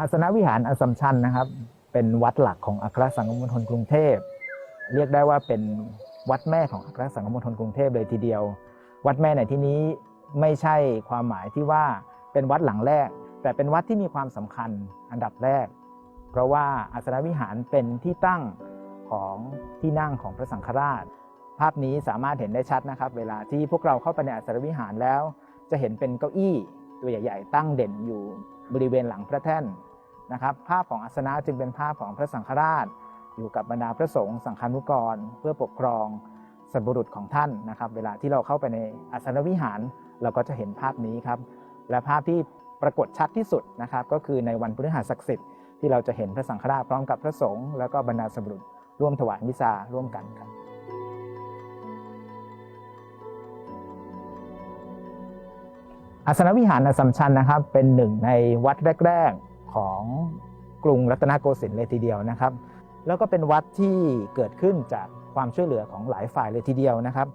อาสนวิหารอสัมชัญนะครับ เป็นวัดหลักของอัครสังฆมณฑลกรุงเทพ เรียกได้ว่าเป็นวัดแม่ของอัครสังฆมณฑลกรุงเทพเลยทีเดียว วัดแม่ในที่นี้ไม่ใช่ความหมายที่ว่าเป็นวัดหลังแรก แต่เป็นวัดที่มีความสำคัญอันดับแรก เพราะว่าอาสนวิหารเป็นที่ตั้งของที่นั่งของพระสังฆราช ภาพนี้สามารถเห็นได้ชัดนะครับ เวลาที่พวกเราเข้าไปในอาสนวิหารแล้ว จะเห็นเป็นเก้าอี้ตัวใหญ่ ๆ ตั้งเด่นอยู่บริเวณหลังพระแท่น นะครับ ภาพของอาสนะจึงเป็นภาพของพระสังฆราช อยู่กับบรรดาพระสงฆ์สังฆานุกร เพื่อปกครองสัตบุรุษของท่านนะครับ เวลาที่เราเข้าไปในอาสนวิหาร เราก็จะเห็นภาพนี้ครับ และภาพที่ปรากฏชัดที่สุดนะครับ ก็คือในวันพฤหัสศักดิ์สิทธิ์ที่เราจะเห็นพระสังฆราชพร้อมกับพระสงฆ์แล้วก็บรรดาสัตบุรุษร่วมถวายมิซาร่วมกันครับอาสนวิหารอสัมชัญนะครับ เป็นหนึ่งในวัดแรก ของกรุงรัตนโกสินทร์เลยทีเดียวนะครับ แล้วก็เป็นวัดที่เกิดขึ้นจากความช่วยเหลือของหลายฝ่ายเลยทีเดียวนะครับ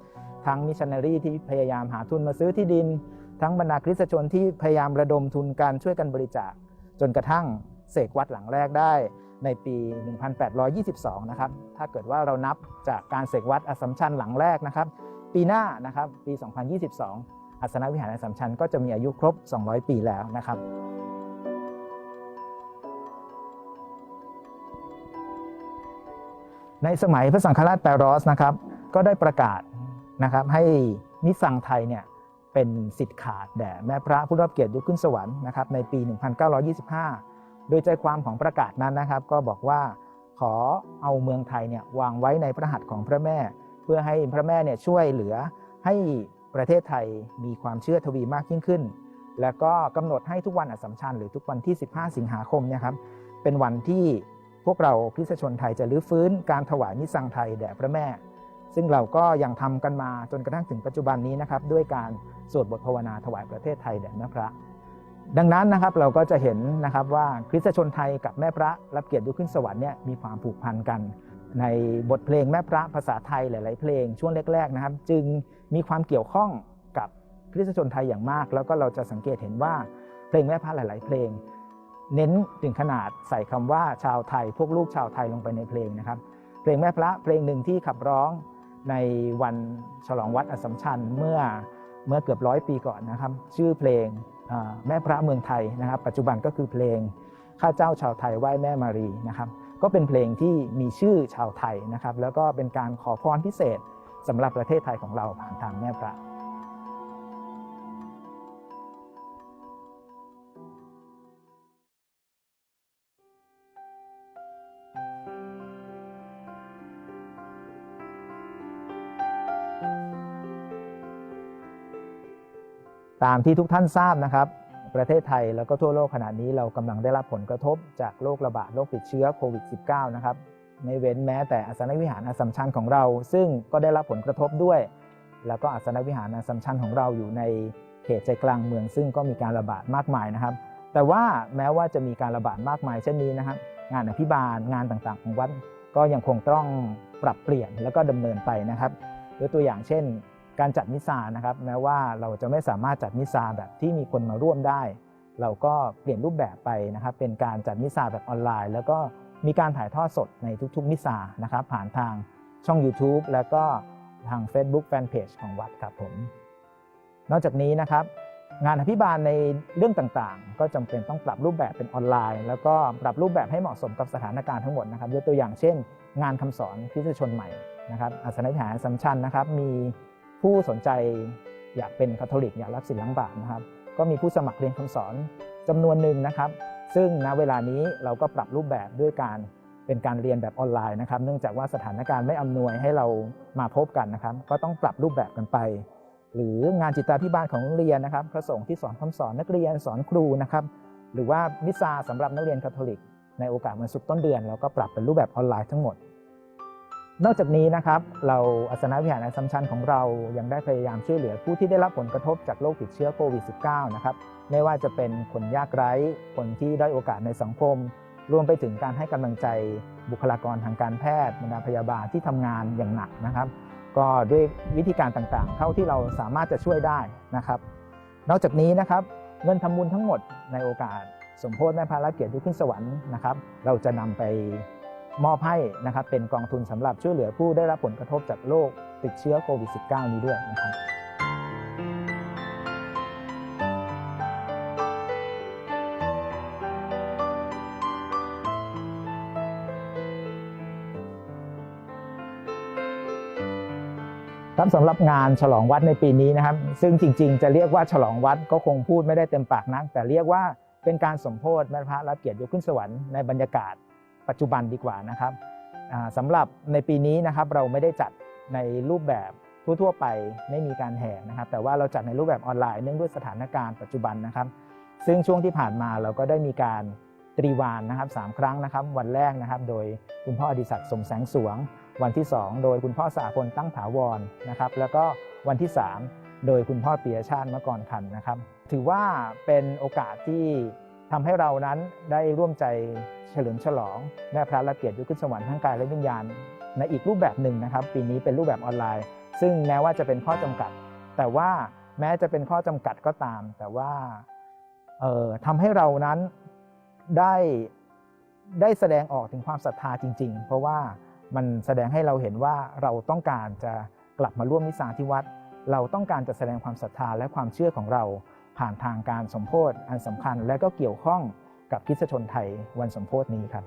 ทั้งมิชชันนารีที่พยายามหาทุนมาซื้อที่ดิน ทั้งบรรดาคริสตชนที่พยายามระดมทุนการช่วยกันบริจาค จนกระทั่งเสกวัดหลังแรกได้ในปี 1822 นะครับ ถ้าเกิดว่าเรานับจากการเสกวัดอสสัมชัญหลังแรกนะครับ ปีหน้านะครับ ปี 2022 อัสนวิหารอสสัมชัญก็จะมีอายุครบ 200 ปีแล้วนะครับ ในสมัยพระสังฆราชแปรอสนะครับ ก็ได้ประกาศนะครับให้นิสังไทยเนี่ยเป็นสิทธิ์ขาดแด่แม่พระผู้รับเกียรติยกขึ้นสวรรค์นะครับในปี 1925 โดยใจความของประกาศนั้นนะครับ ก็บอกว่าขอเอาเมืองไทยเนี่ยวางไว้ในพระหัตถ์ของพระแม่ เพื่อให้พระแม่เนี่ยช่วยเหลือให้ประเทศไทยมีความเชื่อทวีมากยิ่งขึ้น แล้วก็กำหนดให้ทุกวันอัสสัมชัญหรือทุกวันที่ 15 สิงหาคมเนี่ยครับเป็นวันที่ พวกเราคริสตชนไทยจะรื้อฟื้นการถวายมิสซังไทยแด่พระแม่ ซึ่งเราก็ยังทำกันมาจนกระทั่งถึงปัจจุบันนี้นะครับด้วยการสวดบทภาวนาถวายประเทศไทยแด่แม่พระ ดังนั้นนะครับเราก็จะเห็นนะครับว่าคริสตชนไทยกับแม่พระรับเกียรติยกขึ้นสวรรค์เนี่ยมีความผูกพันกัน ในบทเพลงแม่พระภาษาไทยหลาย ๆ เพลงช่วงแรก ๆนะครับ จึงมีความเกี่ยวข้องกับคริสตชนไทยอย่างมาก แล้วก็เราจะสังเกตเห็นว่าเพลงแม่พระหลาย ๆ เพลง เน้นถึงขนาดใส่คำว่าชาวไทย พวกลูกชาวไทยลงไปในเพลงนะครับ เพลงแม่พระเพลงหนึ่งที่ขับร้องในวันฉลองวัดอสมชัญเมื่อเมื่อเกือบร้อยปีก่อนนะครับ ชื่อเพลงแม่พระเมืองไทยนะครับ ปัจจุบันก็คือเพลงข้าเจ้าชาวไทยไหว้แม่มารีนะครับ ก็เป็นเพลงที่มีชื่อชาวไทยนะครับ แล้วก็เป็นการขอพรพิเศษสำหรับประเทศไทยของเราผ่านทางแม่พระ ตามที่ทุกท่านทราบนะครับ ประเทศไทยแล้วก็ทั่วโลกขณะนี้เรากำลังได้รับผลกระทบจากโรคระบาดโรคติดเชื้อโควิด -19 นะครับไม่เว้นแม้แต่อาสนวิหารอสสัมชัญของเรา ซึ่งก็ได้รับผลกระทบด้วย แล้วก็อาสนวิหารอสสัมชัญของเราอยู่ในเขตใจกลางเมือง ซึ่งก็มีการระบาดมากมายนะครับ แต่ว่าแม้ว่าจะมีการระบาดมากมายเช่นนี้นะครับ งานอภิบาลงานต่างๆ ของวัดก็ยังคงต้องปรับเปลี่ยนแล้วก็ดำเนินไปนะครับยกตัวอย่างเช่น การจัดมิซานะครับแม้ว่าเราจะไม่สามารถจัดมิซาแบบที่มีคนมาร่วมได้ เราก็เปลี่ยนรูปแบบไปนะครับเป็นการจัดมิซาแบบออนไลน์ แล้วก็มีการถ่ายทอดสดในทุกๆมิซานะครับผ่านทางช่อง YouTube แล้วก็ทาง Facebook Fanpage ของวัดครับผม นอกจากนี้นะครับงานอภิบาลในเรื่องต่างๆ ก็จำเป็นต้องปรับรูปแบบเป็นออนไลน์ แล้วก็ปรับรูปแบบให้เหมาะสมกับสถานการณ์ทั้งหมดนะครับยกตัวอย่างเช่น งานคำสอนคริสตชนใหม่นะครับอาสนวิหารสัมชัญนะครับมี ผู้สนใจอยากเป็นคาทอลิกอยากรับสินล้างบาปนะครับ ก็มีผู้สมัครเรียนคำสอนจำนวนหนึ่งนะครับ ซึ่งณเวลานี้เราก็ปรับรูปแบบด้วยการเป็นการเรียนแบบออนไลน์นะครับ เนื่องจากว่าสถานการณ์ไม่อำนวยให้เรามาพบกันนะครับ ก็ต้องปรับรูปแบบกันไป หรืองานจิตาพิบาลของโรงเรียนนะครับพระสงฆ์ที่สอนคำสอนนักเรียนสอนครูนะครับ หรือว่ามิซาสำหรับนักเรียนคาทอลิก ในโอกาสวันศุกร์ต้นเดือน เราก็ปรับเป็นรูปแบบออนไลน์ทั้งหมด นอกจากนี้นะครับเราอาสนวิหารอัสสัมชัญของเรายังได้พยายามช่วยเหลือผู้ที่ได้รับผลกระทบจากโรคติดเชื้อโควิด -19 นะครับไม่ว่าจะเป็นคนยากไร้คนที่ได้โอกาสในสังคม รวมไปถึงการให้กำลังใจบุคลากรทางการแพทย์บรรดาพยาบาลที่ทำงานอย่างหนักนะครับ ก็ด้วยวิธีการต่างๆ เท่าที่เราสามารถจะช่วยได้นะครับ นอกจากนี้นะครับเงินทำบุญทั้งหมดในโอกาส สมโพธิแม่พระรัเกียรติขึ้นสวรรค์นะครับ เราจะนำไป มอบให้นะครับเป็นกองทุนสำหรับช่วยเหลือผู้ได้รับผลกระทบจากโรคติดเชื้อโควิด -19 นี้ด้วยนะครับครับสำหรับงานฉลองวัดในปีนี้นะครับ ซึ่งจริงๆ จะเรียกว่าฉลองวัดก็คงพูดไม่ได้เต็มปากนัก แต่เรียกว่าเป็นการสมโพธิแม่พระรับเกียรติยกขึ้นสวรรค์ในบรรยากาศ ปัจจุบันดีกว่านะครับสำหรับในปีนี้นะครับเราไม่ได้จัดในรูปแบบทั่วๆไปไม่มีการแห่นะครับ แต่ว่าเราจัดในรูปแบบออนไลน์เนื่องด้วยสถานการณ์ปัจจุบันนะครับ ซึ่งช่วงที่ผ่านมาเราก็ได้มีการตรีวานนะครับสามครั้งนะครับ วันแรกนะครับ โดยคุณพ่ออดิศักดิ์สมแสงสวง วันที่ 2 โดยคุณพ่อสาพลตั้งถาวรนะครับ แล้วก็วันที่ 3 โดยคุณพ่อเปียชาติมกรคันนะครับ ถือว่าเป็นโอกาสที่ ทำให้เรานั้นได้ร่วมใจเฉลิมฉลองแม่พระรับเกียรติยกขึ้นสวรรค์ทั้งกายและวิญญาณ ในอีกรูปแบบหนึ่งนะครับ ปีนี้เป็นรูปแบบออนไลน์ ซึ่งแม้ว่าจะเป็นข้อจำกัด แต่ว่าแม้จะเป็นข้อจำกัดก็ตาม แต่ว่าเอ่อทำให้เรานั้นได้ได้แสดงออกถึงความศรัทธาจริง ๆ เพราะว่ามันแสดงให้เราเห็นว่าเราต้องการจะกลับมาร่วมมิสสาที่วัด เราต้องการจะแสดงความศรัทธาและความเชื่อของเรา ผ่านทางการสมโพธิอันสำคัญและก็เกี่ยวข้องกับคิดชนไทยวันสมโพธินี้ครับ